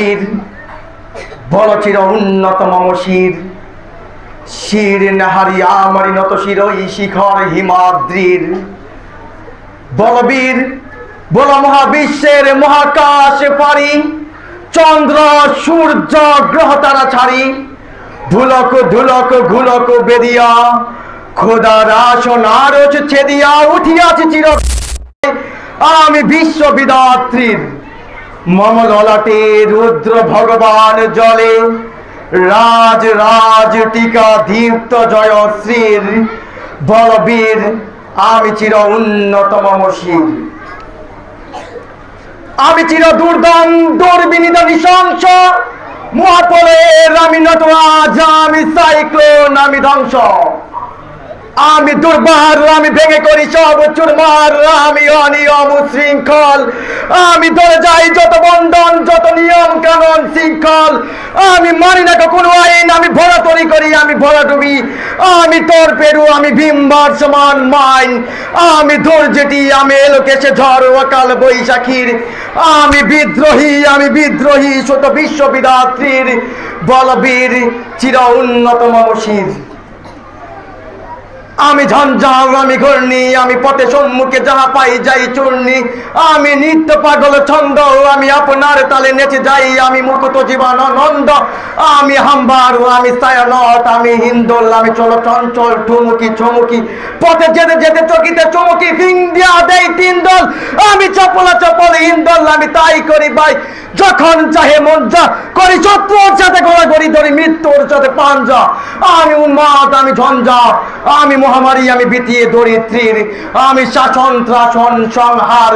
বলবীর বল চির উন্নত মম শির শির নাহারি আমারি নত শিরই শিখর হিমাদ্রির। বলবীর বল মহাবিশ্বের মহাকাশ পারি চন্দ্র, সূর্য, গ্রহ তারা ছাড়ি। ধুলক ধুলক, ঘুলক বেদিয়া খোদার আসন আরজ ছেদিয়া, উঠিয়াছে চির আমি বিশ্ব বিদাত্রীর। মম ললাটে রুদ্র ভগবান জলে। রাজ রাজ টিকা, দীপ্ত জয় শ্রীর বলবীর, আমি চির উন্নত মম শির আমি চির দুর্দম দুর্বিনীত, নৃশংস, মহাপলের আমি নত আজ আমি সাইক্লোন, আমি ধ্বংস। আমি দুর্বার, আমি ভেঙে করি সব চুরমার, আমি অনিয়ম শৃঙ্খল আমি ধরে যাই যত বন্ধন, যত নিয়ম কানুন শৃঙ্খল। আমি মানি না কোনো আইন, আমি ভরা তরি করি, আমি ভরা ডুবি। আমি তোর পেরু, আমি ভীমবার সমান মাইন। আমি ধর যেটি, আমি এলোকেশে ঝড় অকাল বৈশাখীর। আমি বিদ্রোহী আমি বিদ্রোহী শত বিশ্ববিদাত্রীর বলবীর, চির উন্নত মমশির। আমি ঝঞ্ঝাও, আমি ঘূর্ণি, আমি পথে সম্মুখে যাহা পাই যাই চূর্ণি। আমি নিত্য পাগল ছন্দ, আমি আপনার তালে নেচে যাই, আমি মুকুত জীবন নন্দ আমি হাম্বার, আমি সায়ানত আমি হিন্দোল, আমি চলো চঞ্চল, ঠুমুকি চমুকি পথে যেতে যেতে চকিতে চমুকি, ফিং দিয়া দেই তিন দল। আমি চপলা, চপল, হিন্দোল, আমি তাই করি ভাই যখন চাহে যা, করি শত্রুর সাথে গোড়াগড়ি ধরি মৃত্যুর সাথে পাঞ্জা আমি উন্মাদ, আমি ঝঞ্ঝা, আমি মহামারী আমি বিতিয়ে দরিদ্রীর, আমি শাসন, ত্রাসন, সংহার,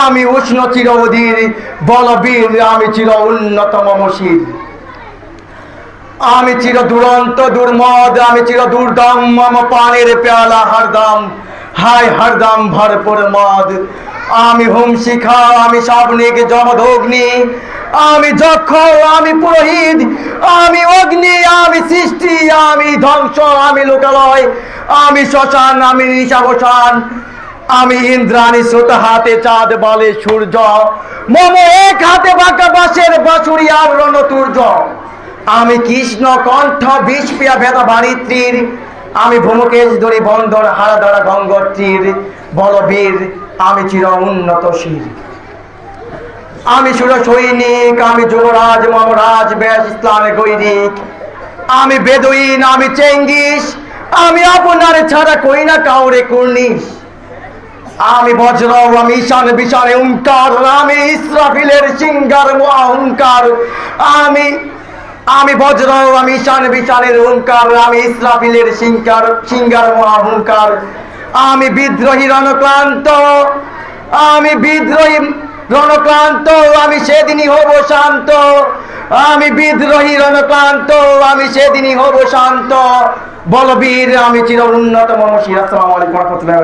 আমি উষ্ণ চির অধীর বলবীর, আমি চির উন্নতম মসির আমি চির দুরন্ত, দুর্মদ, আমি চির দুর্দম, মম পানের পেয়ালা হরদম হায় হরদম ভরপুর মদ। আমি হোম শিখা আমি সাবনিক জমদগ্নি আমি যক্ষ আমি পুরোহিত। আমি অগ্নি, আমি সৃষ্টি, আমি ধ্বংস, আমি লোকালয়। আমি শ্মশান, আমি নিশাবসান। আমি ইন্দ্রাণী শ্রোত হাতে চাঁদ বলে সূর্য। মম এক হাতে বাঁকা বাঁশের বাঁশুড়ি আর রণতুর্য আমি কৃষ্ণ কণ্ঠ বিষ পিয়া ভেদা বাণিত্রীর। আমি ভূমকেশ ধরি বন্দর হারা ধরা গঙ্গোত্রীর বলবীর, আমি চির উন্নত শির। আমি সুর সৈনিক, আমি যুবরাজ, মমরাজ, ব্যাস, ইসলামে গৈরিক। আমি বেদুইন, আমি চেঙ্গিস, আমি আপনার ছাড়া কই না কাউরে কুর্নিশ। আমি বজ্র আমি ঈশান বিশানে উঙ্কার আমি ইসরাফিলের সিঙ্গার অহংকার। আমি আমি বজ্র আমি ঈশান বিশানের ওঙ্কার আমি ইসরাফিলের সিঙ্গার সিঙ্গার হুঙ্কার আমি বিদ্রোহী রণক্লান্ত, আমি বিদ্রোহী রণক্লান্ত, আমি সেদিনই হব শান্ত। আমি বিদ্রোহী রণক্লান্ত, আমি সেদিনই হব শান্ত। বলবীর, আমি চির উন্নত মনসী। আসসালামু আলাইকুম রহমতুল্লাহ